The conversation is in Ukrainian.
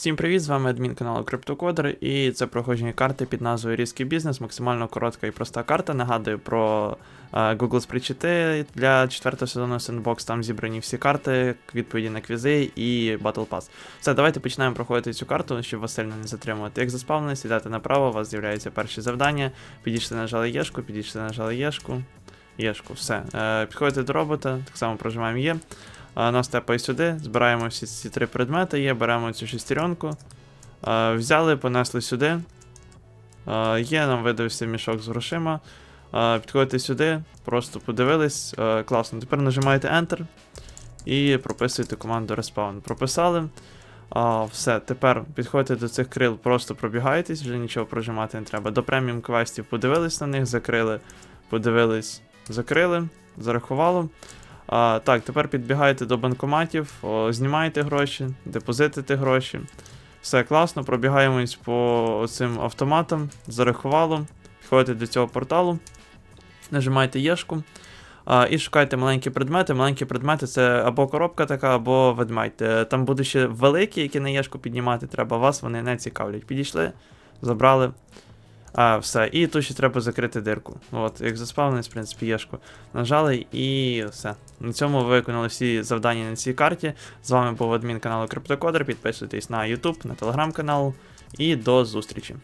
Всім привіт, з вами адмін каналу CryptoCoder і це проходження карти під назвою Різкий бізнес, максимально коротка і проста карта. Нагадую про е, Google спричити для четвертого сезону Sandbox. Там зібрані всі карти, відповіді на квізи і Battle Pass. Все, давайте починаємо проходити цю карту, щоб вас сильно не затримувати. Як заспавнили, сідайте направо, у вас з'являються перші завдання. Підійшли, нажали Єшку, підійшли, нажали Єшку. Єшку, все. Е, підходите до робота, так само прожимаємо Є. Нас тепає сюди, збираємо всі ці три предмети, є, беремо цю шестеренку. Взяли, понесли сюди. Є, нам видався мішок з грошима. Підходите сюди, просто подивились. Класно. Тепер нажимаєте Enter і прописуєте команду Respawn. Прописали. Все, тепер підходите до цих крил, просто пробігаєтесь, вже нічого прожимати не треба. До преміум квестів подивились на них, закрили, подивились, закрили, зарахувало. А, так, тепер підбігаєте до банкоматів, о, знімаєте гроші, депозитите гроші. Все класно, пробігаємось по цим автоматам, зарахувало, підходите до цього порталу, нажимаєте Єшку а, і шукаєте маленькі предмети. Маленькі предмети це або коробка така, або ведмедь. Е, Там будуть ще великі, які на Єшку піднімати треба, вас вони не цікавлять. Підійшли, забрали. А, все. І тут ще треба закрити дирку. От, як заспавнились, в принципі, єшку. Нажали і все. На цьому ви виконали всі завдання на цій карті. З вами був адмін каналу Криптокодер. Підписуйтесь на YouTube, на телеграм-канал. І до зустрічі.